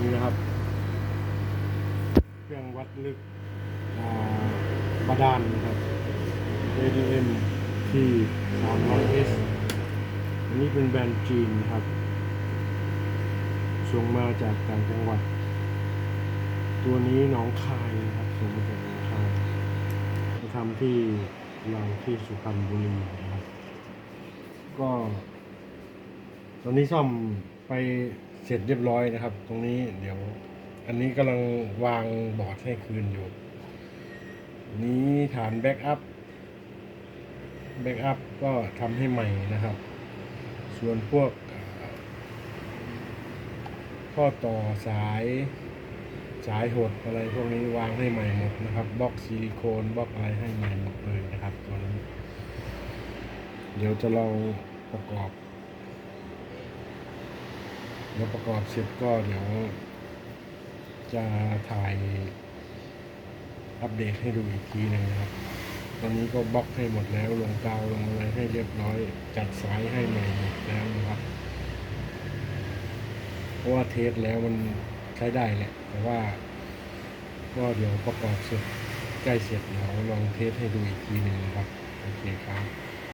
นี่นะครับ เครื่องวัดลึกบาดาลนะครับ ADM ที่ 300S อันนี้เป็นแบรนด์จีนนะครับ ส่งมาจากต่างจังหวัด ตัวนี้หนองคายนะครับ ส่งมาจากหนองคายมาทำที่เราที่สุพรรณบุรีนะครับ ก็ ตอนนี้ซ่อมไป เสร็จเรียบร้อยนะครับ ตรงนี้เดี๋ยว อันนี้กำลังวางบอร์ดให้คืนอยู่ นี้ฐานแบ็กอัพแบ็กอัพก็ทำให้ใหม่นะครับ ส่วนพวกข้อต่อสายสายหดอะไรพวกนี้วางให้ใหม่หมดนะครับบล็อกซิลิโคนบล็อกอะไรให้ใหม่หมดเลยนะครับตัวนี้เดี๋ยวจะลองประกอบ แล้วประกอบเสร็จก็เดี๋ยว จะถ่ายอัปเดตให้ดูอีกทีหนึงนะครับ ตอนนี้ก็บล็อกให้หมดแล้วลงกาวลงอะไรให้เรียบร้อย จัดสายให้ใหม่หมดแล้วนะครับเพราะว่าเทสแล้วมันใช้ได้แหละ แต่ว่า ก็เดี๋ยวประกอบเสร็จใกล้เสร็จเดี๋ยวลองเทสให้ดูอีกทีหนึ่งนะครับ โอเคครับ